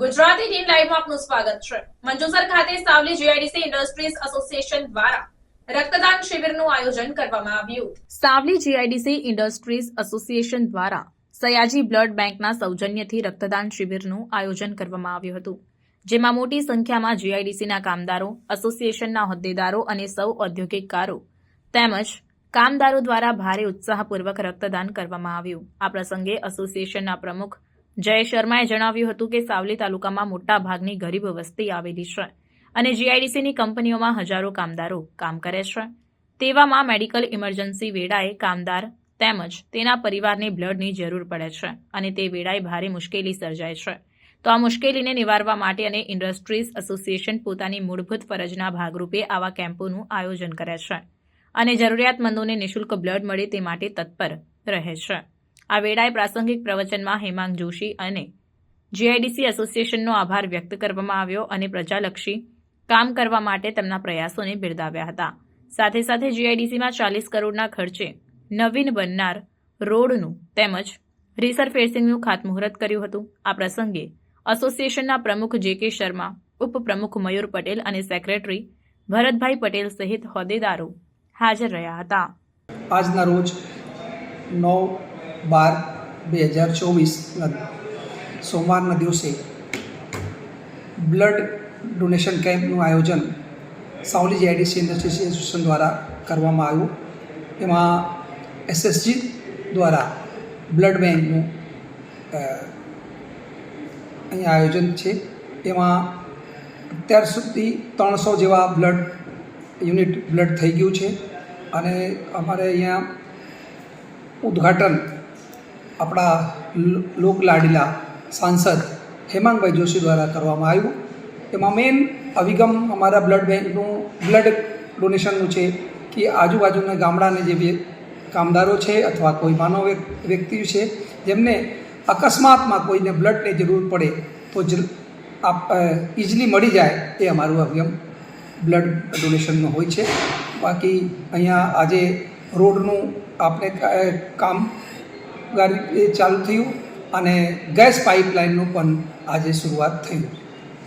Gujarati tin લાઈવમાં આપનું સ્વાગત છે. મંજુસર ખાતે સાવલી જીઆઈડીસી ઇન્ડસ્ટ્રીઝ એસોસિએશન દ્વારા રક્તદાન શિબિરનું આયોજન કરવામાં આવ્યું. સાવલી જીઆઈડીસી ઇન્ડસ્ટ્રીઝ એસોસિએશન દ્વારા સયાજી બ્લડ બેંકના સૌજન્યથી રક્તદાન શિબિરનું આયોજન કરવામાં આવ્યું હતું. જેમાં મોટી સંખ્યામાં જીઆઈડીસીના કામદારો, એસોસિએશનના હોદ્દેદારો અને સૌ ઔદ્યોગિકકારો તેમજ કામદારો દ્વારા ભારે ઉત્સાહપૂર્વક રક્તદાન કરવામાં આવ્યું. આ પ્રસંગે એસોસિએશનના પ્રમુખ જય શર્માએ જણાવ્યું હતું કે સાવલી તાલુકામાં મોટા ભાગની ગરીબ વસ્તી આવેલી છે અને જીઆઈડીસીની કંપનીઓમાં હજારો કામદારો કામ કરે છે. તેવામાં મેડિકલ ઇમરજન્સી વેળાએ કામદાર તેમજ તેના પરિવારને બ્લડની જરૂર પડે છે અને તે વેળાએ ભારે મુશ્કેલી સર્જાય છે. તો આ મુશ્કેલીને નિવારવા માટે અને ઇન્ડસ્ટ્રીઝ એસોસિએશન પોતાની મૂળભૂત ફરજના ભાગરૂપે આવા કેમ્પોનું આયોજન કરે છે અને જરૂરિયાતમંદોને નિઃશુલ્ક બ્લડ મળે તે માટે તત્પર રહે છે. આ વેળાએ પ્રાસંગિક પ્રવચનમાં હેમાંગ જોશી અને જીઆઈડીસી એસોસિએશનનો આભાર વ્યક્ત કરવામાં આવ્યો અને પ્રજાલક્ષી કામ કરવા માટે તેમના પ્રયાસોને બિરદાવ્યા હતા. સાથે સાથે જીઆઈડીસીમાં ચાલીસ કરોડના ખર્ચે નવીન બનનાર રોડનું તેમજ રિસરફેસિંગનું ખાતમુહૂર્ત કર્યું હતું. આ પ્રસંગે એસોસિએશનના પ્રમુખ જે કે શર્મા, ઉપપ્રમુખ મયુર પટેલ અને સેક્રેટરી ભરતભાઈ પટેલ સહિત હોદ્દેદારો હાજર રહ્યા હતા. આજના રોજ નવ બાર બે હજાર ચોવીસના સોમવારના દિવસે બ્લડ ડોનેશન કેમ્પનું આયોજન સાવલી જીઆઈડીસી ઇન્ડસ્ટ્રીઝ એસોસિએશન દ્વારા કરવામાં આવ્યું. એમાં એસએસજી દ્વારા બ્લડ બેંકનું અહીં આયોજન છે. એમાં અત્યાર સુધી ત્રણસો જેવા બ્લડ યુનિટ બ્લડ થઈ ગયું છે. અને અમારે અહીંયા ઉદ્ઘાટન આપણા લોકલાડીલા સાંસદ હેમાંગભાઈ જોશી દ્વારા કરવામાં આવ્યું. એમાં મેઇન અભિગમ અમારા બ્લડ બેંકનું બ્લડ ડોનેશનનું છે કે આજુબાજુના ગામડાને જે કામદારો છે અથવા કોઈ માનવ વ્યક્તિ છે, જેમને અકસ્માતમાં કોઈને બ્લડની જરૂર પડે તો જ આપ ઇઝીલી મળી જાય એ અમારું અભિગમ બ્લડ ડોનેશનનો હોય છે. બાકી અહીંયા આજે રોડનું આપણે કામ ગાડી ચાલુ થયું અને ગેસ પાઇપલાઇનનું પણ આજે શરૂઆત થયું.